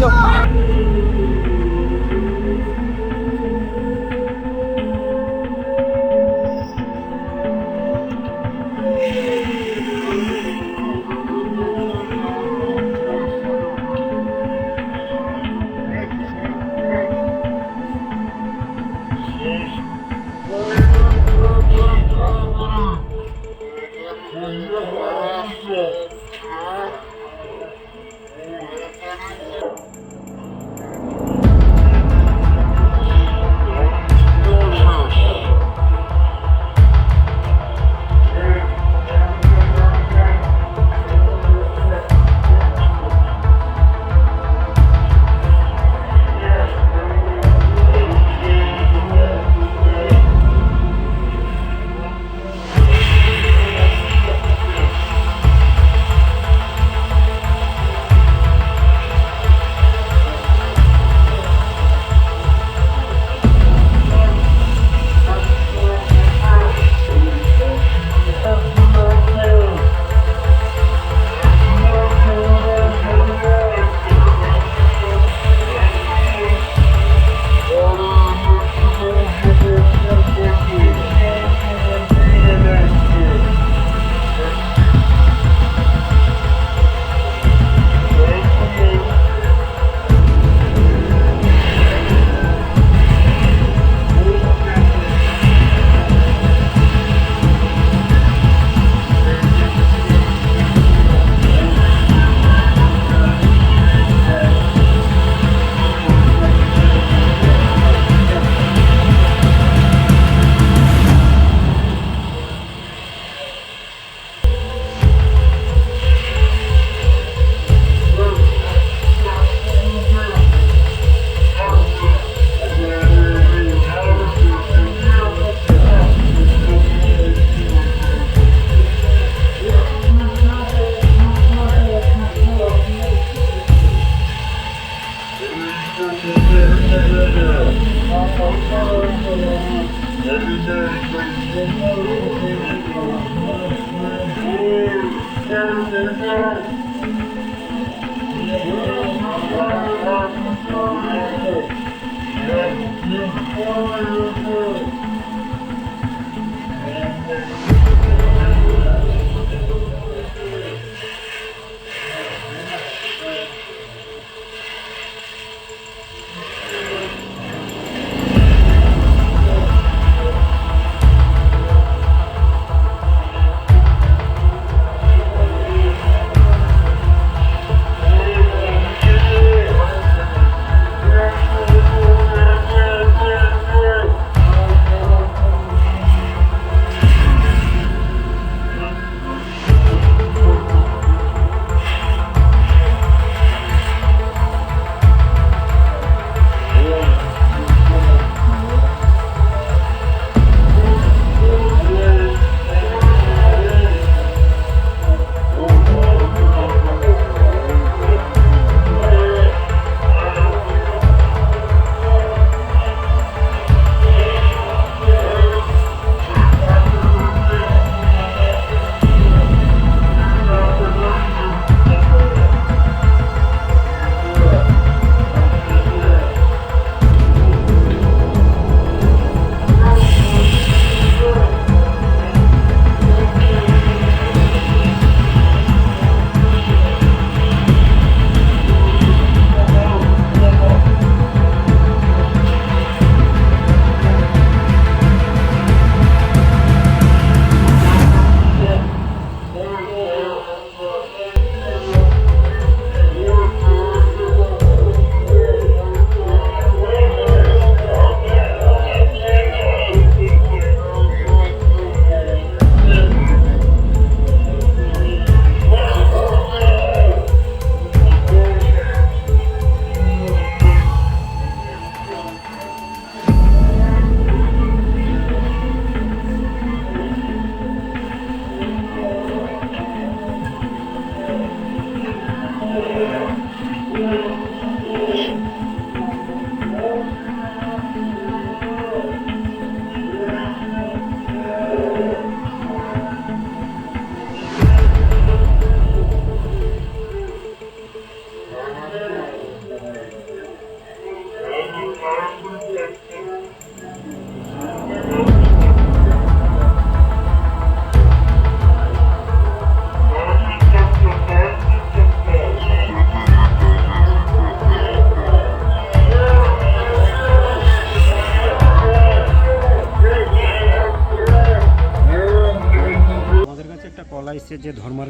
就 Thank you.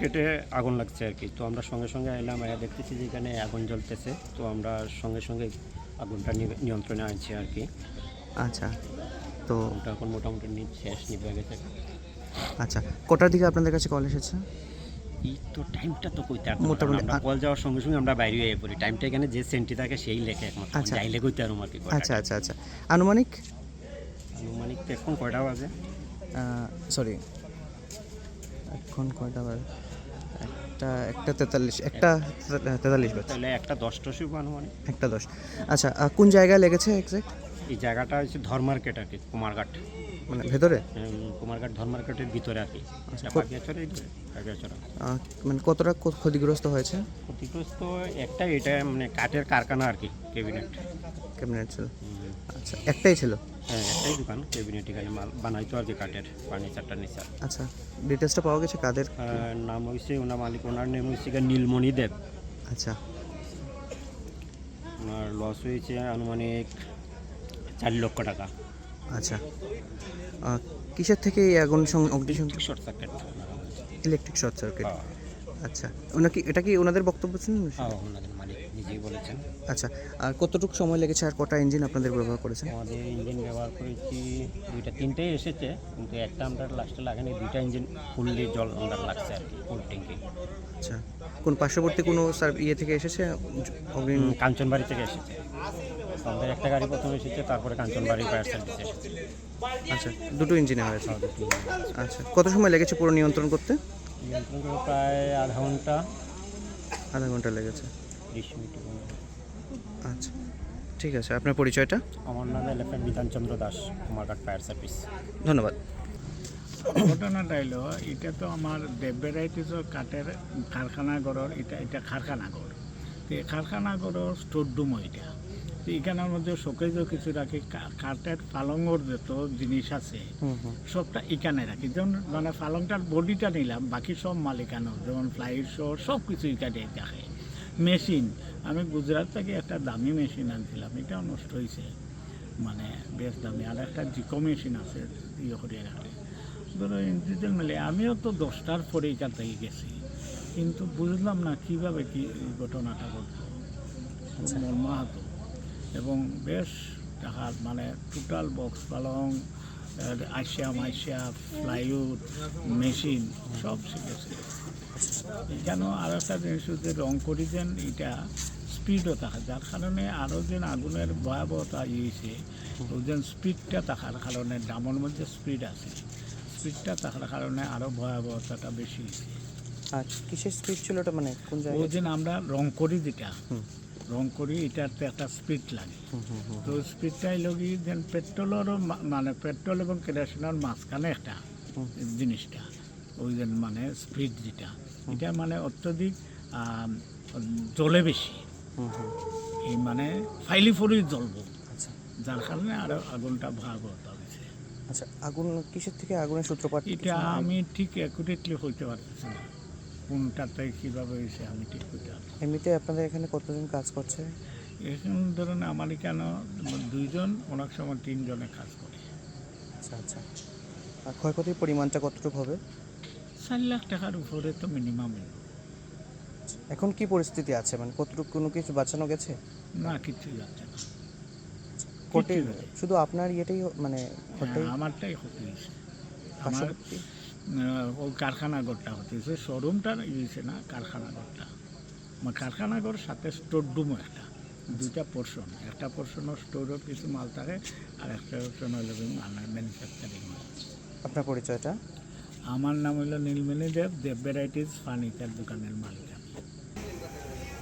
যে ধর্মার্কেটে আগুন লাগছে আর কি। তো আমরা সঙ্গে সঙ্গে এলাম এরা দেখতেছি যে এখানে আগুন জ্বলতেছে। তো আমরা সঙ্গে সঙ্গে আগুনটা নিয়ন্ত্রণে আনছি আর কি। আচ্ছা তো আগুনটা এখন মোটামুটি শেষ নিভে গেছে। আচ্ছা কটার দিকে আপনাদের কাছে কল এসেছে? এই তো টাইমটা তো কইতে আর মোটামুটি আমরা কল যাওয়ার সঙ্গে সঙ্গে আমরা বাইরে হয়ে পড়ি। টাইমটা এখানে যে সেন্টি থাকে সেই লেখে একমাত্র। আচ্ছা। যাইলে কইতে আর আর কি। আচ্ছা আচ্ছা আচ্ছা। আনুমানিক? আনুমানিক তো এখন কয়টা বাজে? সরি এখন কয়টা বাজে? একটা একটা তেতাল্লিশ একটা তেতাল্লিশ বাজে তাহলে একটা দশটা শুভ আনুমানিক একটা দশ। আচ্ছা কোন জায়গায় লেগেছে এক্স্যাক্ট এই জায়গাটা হচ্ছে ধর্মার্কেট আর কি কুমারঘাট। মানে ভেতরে? কুমারঘাট ধর্মার্কেটের ভিতরে আর কি। আচ্ছা, মানে কতটা ক্ষতিগ্রস্ত হয়েছে? ক্ষতিগ্রস্ত একটা এটা মানে কাঠের কারখানা আর কি ক্যাবিনেট। ক্যাবিনেট ছিল। আচ্ছা একটাই ছিল? হ্যাঁ একটাই দোকান ক্যাবিনেট এখানে মাল বানাইতো আর কি কাঠের আচ্ছা ডিটেলসটা পাওয়া গেছে কাদের? নাম হয়েছে ওনার মালিক ওনার নেম হয়েছে নীলমণি দেব। আচ্ছা। ওনার লস হয়েছে আনুমানিক চার লক্ষ টাকা। আচ্ছা। কিসের থেকে এই আগুন অগ্নিসংযোগ short circuit electric short circuit আচ্ছা এটা কি ওনাদের বক্তব্য ছিল? হ্যাঁ, নিজেই বলেছেন। আচ্ছা আর কতটুকু সময় লেগেছে আর কটা ইঞ্জিন আপনাদের ব্যবহার করেছেন? আমাদের ইঞ্জিন ব্যবহার করেছি দুইটা তিনটেই এসেছে কিন্তু একটা আমরা লাস্টে লাগেনি দুইটা ইঞ্জিন ফুললি জল আমরা লাগছে আর কি ফুল ট্যাঙ্কি আচ্ছা কোন পার্শ্ববর্তী কোনো স্যার ইয়ে থেকে এসেছে? কাঞ্চনবাড়ি থেকে এসেছে। আমাদের একটা গাড়ি প্রথমে এসেছে তারপরে কাঞ্চনবাড়ি ফায়ার সার্ভিস এসেছে। আচ্ছা দুটো ইঞ্জিনে হয়েছে। আচ্ছা কত সময় লেগেছে পুরো নিয়ন্ত্রণ করতে? নিয়ন্ত্রণ করে প্রায় আধা ঘণ্টা। আধা ঘণ্টা লেগেছে। আচ্ছা ঠিক আছে। আপনার পরিচয়টা? আমার নাম এলিফ্যান্ট বিধানচন্দ্র দাস কুমারঘাট ফায়ার সার্ভিস। ধন্যবাদ। ঘটনাটা হইল এটা তো আমার দেব ভ্যারাইটিসও কাঠের কারখানা ঘরের এটা এটা কারখানা ঘর তো এই কারখানা ঘরের স্টোর রুম এটা তো এখানের মধ্যে শোকেজও কিছু রাখি কা- কাঠের পালঙ্গর যত জিনিস আছে সবটা এখানে রাখি যেমন মানে পালংটার বডিটা নিলাম বাকি সব মালিকানো যেমন ফ্লাইট শো সব কিছু এখানে দেখে মেশিন। আমি গুজরাট থেকে একটা দামি মেশিন আনছিলাম এটাও নষ্ট হয়েছে মানে বেশ দামি আর একটা জিকো মেশিন আছে ইয়ে করে রাখলে ধরো ইন্ডিভিজুয়াল মিলে আমিও তো দশটার পরে এখান থেকে গেছি। কিন্তু বুঝলাম না কীভাবে কি এই ঘটনাটা ঘটলো। খুব মর্মাহত এবং বেশ টাকার মানে টোটাল বক্স পালং আইসিয়া মাইসিয়া ফ্লাইউড মেশিন সব শিখেছে এখানেও আরও একটা জিনিস হচ্ছে রং করি যেন এটা স্পিডও থাকে যার কারণে আরও যেন আগুনের ভয়াবহতা ইয়েছে ওই যেন স্পিডটা থাকার কারণে দামের মধ্যে স্পিড আছে। স্পিডটা থাকার কারণে আরও ভয়াবহতাটা বেশি হয়েছে আর কিসের স্পিড ছিল ওটা মানে? কোন আমরা রং করি যেটা রং করি এটাতে একটা স্পিড লাগে। তো স্পিডটা এলো কি যেন পেট্রোলেরও মানে পেট্রোল এবং কেরোসিনের মাঝখানে একটা জিনিসটা। ওই মানে স্পিড যেটা এটা মানে অত্যধিক জলে বেশি। এই মানে ফাইলি ফুরি জ্বলবো। আচ্ছা। যার কারণে আরও আগুনটা ভয়াবহতা হয়েছে আচ্ছা আগুন কিসের থেকে আগুনের সূত্রপাত এটা আমি ঠিক অ্যাকুরেটলি হইতে পারতেছি না। কোনটাতে কীভাবে হয়েছে আমি ঠিক হইতে পারছি। এমনিতে আপনাদের এখানে কতজন কাজ করছে? এখন ধরুন আমার কেন দুইজন অনেক সময় তিনজনে কাজ করে। আচ্ছা আচ্ছা। আর ক্ষয়ক্ষতির পরিমাণটা কতটুকু হবে? চার লাখ টাকার উপরে তো মিনিমাম এখন কি পরিস্থিতি আছে? মানে কতটুকু কোনো কিছু বাঁচানো গেছে? না কিছু যাচ্ছে না। কোটে শুধু আপনার ইয়েটাই মানে হ্যাঁ, আমারটাই ক্ষতি হয়েছে। আমার ওই কারখানা ঘরটা হতেছে শোরুমটা ইয়েছে না কারখানা ঘরটা। আমার কারখানা ঘর সাথে স্টোর রুমও একটা। দুইটা পোর্শন একটা পোর্শনের স্টোরের কিছু মাল থাকে আর একটা পোর্শন হলো ম্যানুফ্যাকচারিং মাল। আপনার পরিচয়টা? আমার নাম হলো নীলমণি দেব দেব ভ্যারাইটিস ফার্নিচার দোকানের মালিক।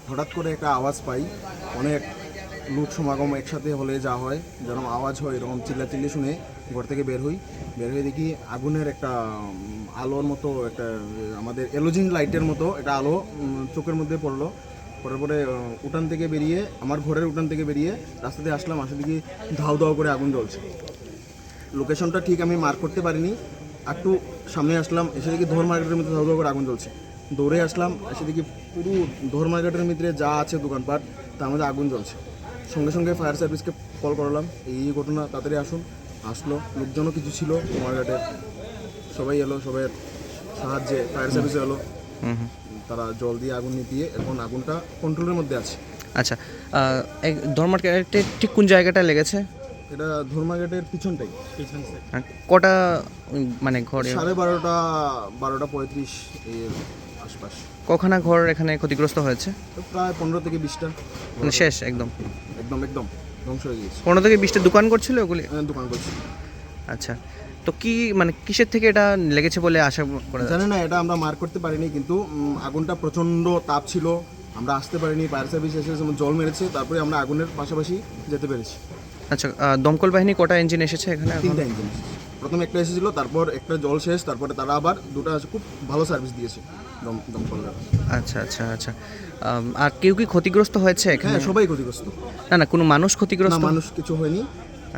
হঠাৎ করে একটা আওয়াজ পাই, অনেক লোক সমাগম একসাথে হলে যা হয়, যেরকম আওয়াজ হয়, এরকম চিল্লাচিল্লি শুনে ঘর থেকে বের হই। বের হয়ে দেখি আগুনের একটা আলোর মতো একটা, আমাদের এলোজিন লাইটের মতো একটা আলো চোখের মধ্যে পড়ল। পরে পরে উঠান থেকে বেরিয়ে, আমার ঘরের উঠান থেকে বেরিয়ে রাস্তাতে আসলাম, আসে দেখি ধাউ ধাউ করে আগুন জ্বলছে। লোকেশনটা ঠিক আমি মার্ক করতে পারিনি একটু সামনে আসলাম এসে দেখি ধর মার্কেটের মধ্যে ধাউ করে আগুন জ্বলছে। দৌড়ে আসলাম এসে দেখি পুরো ধর মার্কেটের ভিতরে যা আছে দোকানপাট তার মধ্যে আগুন জ্বলছে। সঙ্গে সঙ্গে ফায়ার সার্ভিসকে কল করলাম এই ঘটনা তাড়াতাড়ি আসুন। আসলো লোকজনও কিছু ছিল মার্কেটে সবাই এলো সবাই সাহায্যে ফায়ার সার্ভিসে এলো। হুম হুম। তারা জল দিয়ে আগুন নিভিয়ে এখন আগুনটা কন্ট্রোলের মধ্যে আছে। আচ্ছা ধর্মার্কেটে ঠিক কোন জায়গাটা লেগেছে? এটা ধর্মাঘাটের পিছনটাই। আর কটা মানে ঘরে? সাড়ে বারোটা বারোটা পঁয়ত্রিশ এর আশপাশ। কখানা ঘর এখানে ক্ষতিগ্রস্ত হয়েছে? প্রায় পনেরো থেকে বিশটা। মানে শেষ একদম? একদম একদম। ধ্বংস হয়ে গিয়েছে। পনেরো থেকে বিশটা দোকান করছিল ওগুলি? হ্যাঁ, দোকান করছি। আচ্ছা। তো কি মানে কিসের থেকে এটা লেগেছে বলে আশা করা জানি না এটা আমরা মার্ক করতে পারিনি কিন্তু আগুনটা প্রচণ্ড তাপ ছিল। আমরা আসতে পারিনি ফায়ার সার্ভিস এসে জল মেরেছে তারপরে আমরা আগুনের পাশাপাশি যেতে পেরেছি। আচ্ছা দমকল বাহিনী কটা ইঞ্জিন এসেছে এখানে? এখন? তিনটা ইঞ্জিন প্রথমে একটা এসেছিল তারপর একটা জল শেষ তারপরে তারা আবার দুটো আছে খুব ভালো সার্ভিস দিয়েছে দম দমকলরা। আচ্ছা আচ্ছা আচ্ছা। আর কেউ কি ক্ষতিগ্রস্ত হয়েছে এখানে? হ্যাঁ সবাই ক্ষতিগ্রস্ত। না না কোনো মানুষ না ক্ষতিগ্রস্ত মানুষ কিছু হয়নি।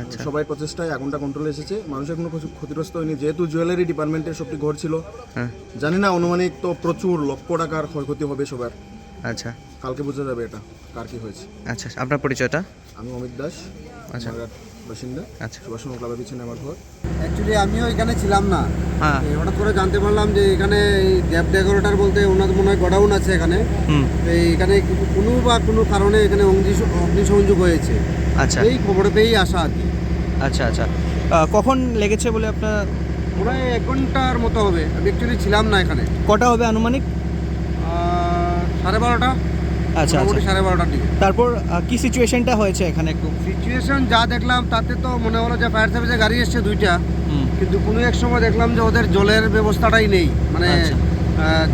আচ্ছা। সবাই প্রচেষ্টায় আগুনটা কন্ট্রোলে এসেছে। মানুষের কোনো কিছু ক্ষতিগ্রস্ত হয়নি। যেহেতু জুয়েলারি ডিপার্টমেন্টের সবটি ঘর ছিল হ্যাঁ। জানি না অনুমানিক তো প্রচুর লক্ষ টাকার ক্ষয়ক্ষতি হবে সবার। আচ্ছা। কালকে বোঝা যাবে এটা কার কি হয়েছে। আচ্ছা আপনার পরিচয়টা? আমি অমিত দাস আচ্ছা। বাসিন্দা। আচ্ছা। সুভাষচন্দ্র ক্লাবের পিছনে আমার ঘর। অ্যাকচুয়ালি আমিও এখানে ছিলাম না। হ্যাঁ। হঠাৎ করে জানতে পারলাম যে এখানে এই দেব ডেকোরেটার বলতে ওনাদের মনে হয় গোডাউন আছে এখানে। এই এখানে কোনো বা কোনো কারণে এখানে অগ্নি অগ্নিসংযোগ হয়েছে। আচ্ছা। এই খবর পেয়েই আসা আর কি। আচ্ছা আচ্ছা। কখন লেগেছে বলে আপনার? প্রায় এক ঘণ্টার মতো হবে। আমি অ্যাকচুয়ালি ছিলাম না এখানে। কটা হবে আনুমানিক? সাড়ে বারোটা। আচ্ছা মোটামুটি আচ্ছা সাড়ে বারোটার দিকে। তারপর কি সিচুয়েশনটা হয়েছে এখানে একটু? সিচুয়েশন যা দেখলাম তাতে তো মনে হলো যে ফায়ার সার্ভিসের গাড়ি এসছে দুইটা। কিন্তু কোনো এক সময় দেখলাম যে ওদের জলের ব্যবস্থাটাই নেই। মানে আচ্ছা।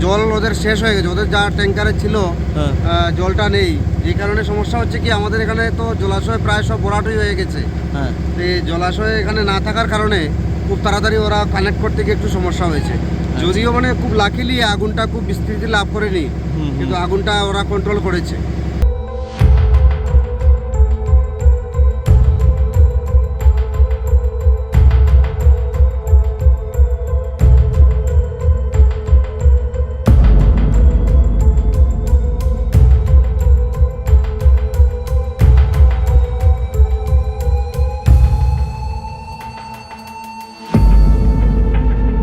জল ওদের শেষ হয়ে গেছে। ওদের যা ট্যাঙ্কারে ছিল হ্যাঁ। জলটা নেই। যে কারণে সমস্যা হচ্ছে কি আমাদের এখানে তো জলাশয় প্রায় সব ভরাটই হয়ে গেছে। হ্যাঁ। তো এই জলাশয় এখানে না থাকার কারণে খুব তাড়াতাড়ি ওরা কানেক্ট করতে গিয়ে একটু সমস্যা হয়েছে। যদিও মানে খুব লাকিলি আগুনটা খুব বিস্তৃতি লাভ করেনি। কিন্তু আগুনটা ওরা কন্ট্রোল করেছে